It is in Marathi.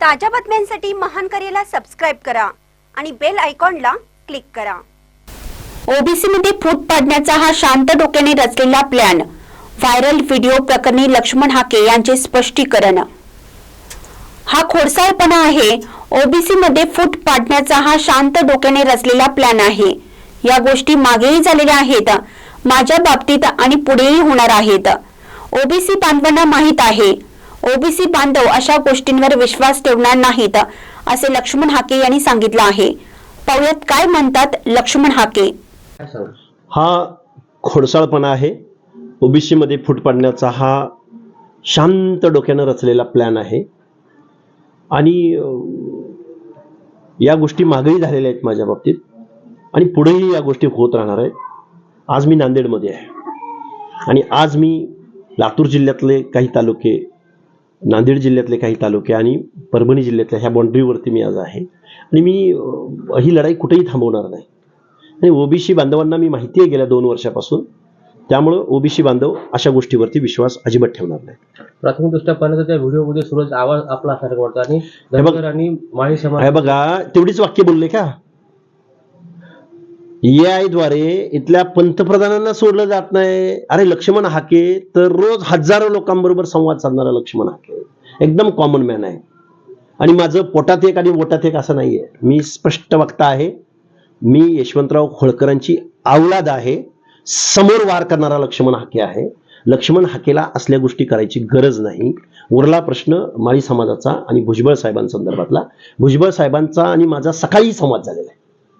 ताज्या बातम्यांसाठी महान करेला सबस्क्राईब करा आणि बेल आयकॉनला क्लिक करा. ओबीसी मध्ये फूट पाडण्याचा हा शांत डोक्याने रचलेला प्लॅन व्हायरल व्हिडिओ प्रकरणी लक्ष्मण हाके यांचे स्पष्टीकरण. हा खोडसाळपणा आहे. ओबीसी मध्ये फूट पाडण्याचा हा शांत डोक्याने रचलेला प्लॅन आहे. या गोष्टी मागेही झालेल्या आहेत. माझ्या बाबतीत आणि पुढेही होणार आहेत. ओबीसी बांधवांना माहीत आहे. ओबीसी बांधव अशा गोष्टींवर विश्वास ठेवणार नाहीत असे लक्ष्मण हाके यांनी सांगितलं आहे. पाहुयात काय म्हणतात लक्ष्मण हाके. हा खोडसाळपणा आहे. ओबीसी मध्ये फूट पाडण्याचा हा शांत डोक्यानं रचलेला प्लॅन आहे. आणि या गोष्टी मागेही झालेल्या आहेत माझ्या बाबतीत. आणि पुढेही या गोष्टी होत राहणार आहेत. आज मी नांदेडमध्ये आहे. आणि आज मी लातूर जिल्ह्यातले काही तालुके नांदेड जिल्ह्यातले काही तालुके आणि परभणी जिल्ह्यातल्या ह्या बाँड्रीवरती मी आज आहे. आणि मी ही लढाई कुठेही थांबवणार नाही. आणि ओबीसी बांधवांना मी माहिती आहे गेल्या दोन वर्षापासून. त्यामुळं ओबीसी बांधव अशा गोष्टीवरती विश्वास अजिबात ठेवणार नाही प्राथमिक दृष्ट्या पाहिलं तर त्या व्हिडिओमध्ये सूरज आवाज आपला असल्यासारखं वाटतं आणि बघ- धनगर आणि माळी समाज हे बघा तेवढीच वाक्य बोलले का? द्वारे इथल्या पंतप्रधानांना सोडलं जात नाही. अरे लक्ष्मण हाके तर रोज हजारो लोकांबरोबर संवाद साधणारा लक्ष्मण हाके. एकदम कॉमन मॅन आहे. आणि माझं पोटात एक आणि वोटात एक असं नाहीये. मी स्पष्ट वक्ता आहे. मी यशवंतराव होळकरांची आवलाद आहे. समोर वार करणारा लक्ष्मण हाके आहे. लक्ष्मण हाकेला असल्या गोष्टी करायची गरज नाही. उरला प्रश्न माळी समाजाचा आणि भुजबळ साहेबांसंदर्भातला. भुजबळ साहेबांचा आणि माझा सकाळी संवाद झालेला आहे.